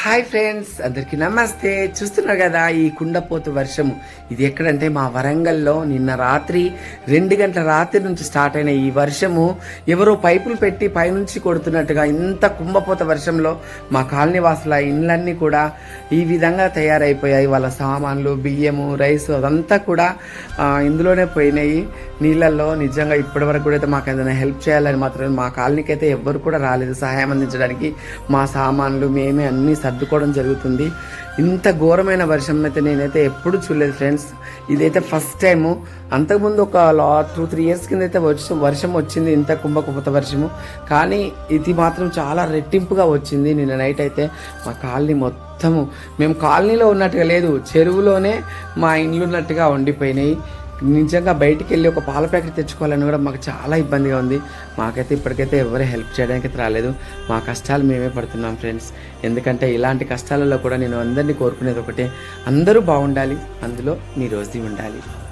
Hi friends అందరికి నమస్తే. చూస్తున్నారు కదా ఈ కుండపోతు వర్షము. ఇది ఎక్కడంటే మా వరంగల్లో నిన్న రాత్రి రెండు గంటల రాత్రి నుంచి స్టార్ట్ అయిన ఈ వర్షము. ఎవరో పైపులు పెట్టి పైనుంచి కొడుతున్నట్టుగా ఇంత కుంభపోత వర్షంలో మా కాలనీ వాసుల ఇండ్లన్నీ కూడా ఈ విధంగా తయారైపోయాయి. వాళ్ళ సామాన్లు బియ్యము రైస్ అదంతా కూడా ఇందులోనే పోయినాయి. నీళ్ళల్లో నిజంగా ఇప్పటి వరకు కూడా అయితే మాకు ఏదైనా హెల్ప్ చేయాలని మాత్రం మా కాలనీకి అయితే ఎవ్వరు కూడా రాలేదు. సహాయం అందించడానికి మా సామాన్లు మేమే అన్ని సర్దుకోవడం జరుగుతుంది. ఇంత ఘోరమైన వర్షం అయితే నేనైతే ఎప్పుడు చూడలేదు ఫ్రెండ్స్. ఇదైతే ఫస్ట్ టైము. అంతకుముందు ఒక లా టూ త్రీ ఇయర్స్ కింద అయితే వర్షం వర్షం వచ్చింది ఇంత కుంభకుపత వర్షము. కానీ ఇది మాత్రం చాలా రెట్టింపుగా వచ్చింది నిన్న నైట్ అయితే. మా కాలనీ మొత్తము. మేము కాలనీలో ఉన్నట్టుగా లేదు. చెరువులోనే మా ఇండ్లు ఉన్నట్టుగా ఉండిపోయినాయి. నిజంగా బయటికి వెళ్ళి ఒక పాల ప్యాకెట్ తెచ్చుకోవాలని కూడా మాకు చాలా ఇబ్బందిగా ఉంది. మాకైతే ఇప్పటికైతే ఎవరు హెల్ప్ చేయడానికి రాలేదు. మా కష్టాలు మేమే పడుతున్నాం ఫ్రెండ్స్. ఎందుకంటే ఇలాంటి కష్టాలలో కూడా నేను అందరినీ కోరుకునేది ఒకటే. అందరూ బాగుండాలి. అందులో మీ రోజు ఉండాలి.